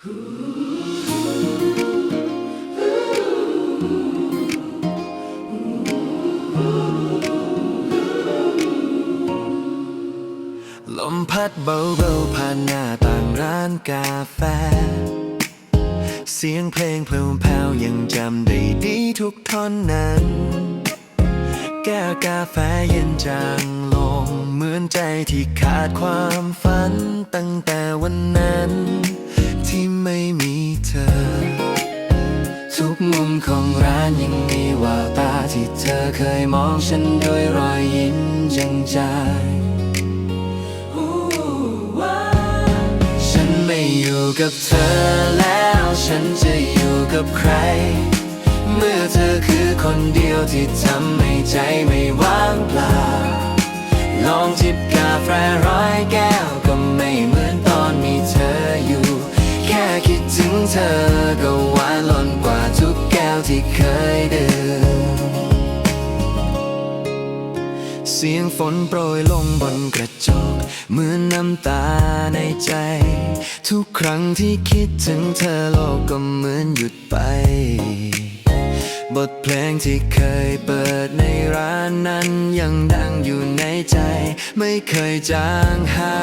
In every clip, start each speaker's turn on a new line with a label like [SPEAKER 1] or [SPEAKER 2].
[SPEAKER 1] ลมพัดเบาๆผ่านหน้าต่างร้านกาแฟ เสียงเพลงเพลวแผ่วยังจำได้ดีทุกท่อนนั้น แก้วกาแฟเย็นจางลง เหมือนใจที่ขาดความฝันตั้งแต่วันนั้น ของร้านยังมีแววตาที่เธอเคยมองฉันด้วยรอยยิ้มจางใจฉันไม่อยู่กับเธอแล้ว ฉันจะอยู่กับใคร เมื่อเธอคือคนเดียวที่ทำให้ใจไม่ว่างเปล่า ลองจิบกาแฟร้อยแก้วก็ไม่เหมือนตอนมีเธออยู่ แค่คิดถึงเธอก็หวานล้นกว่า ที่เคยดื่มเสียงฝนโปรยลงบนกระจกเหมือนน้ำตาในใจ ทุกครั้งที่คิดถึงเธอโลกก็เหมือนหยุดไป บทเพลงที่เคยเปิดในร้านนั้นยังดังอยู่ในใจ ไม่เคยจางหา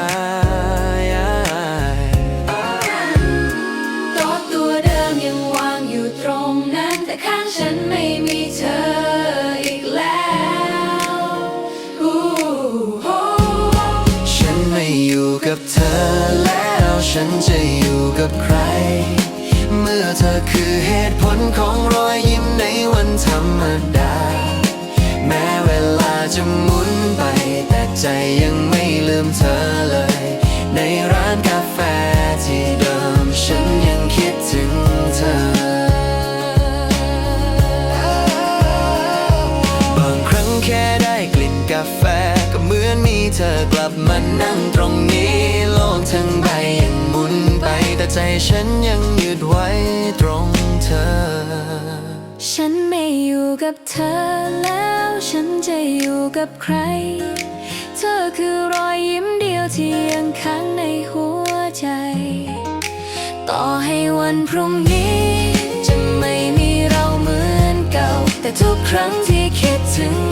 [SPEAKER 1] ย
[SPEAKER 2] กั
[SPEAKER 1] บเธอแล้วฉันจะอยู่กับใคร เมื่อเธอคือเหตุผลของรอยยิ้มในวันธรรมดา แม้เวลาจะหมุนไป แต่ใจยังไม่ลืมเธอเลย ในร้าน เธอกลับมานั่งตรงนี้ โลกทั้งใบยังหมุนไป แต่ใจฉันยังหยุดไว้ตรงเธอ
[SPEAKER 2] ฉันไม่อยู่กับเธอแล้ว ฉันจะอยู่กับใคร เธอคือรอยยิ้มเดียวที่ยังค้างในหัวใจ ต่อให้วันพรุ่งนี้ จะไม่มีเราเหมือนเก่า แต่ทุกครั้งที่คิดถึง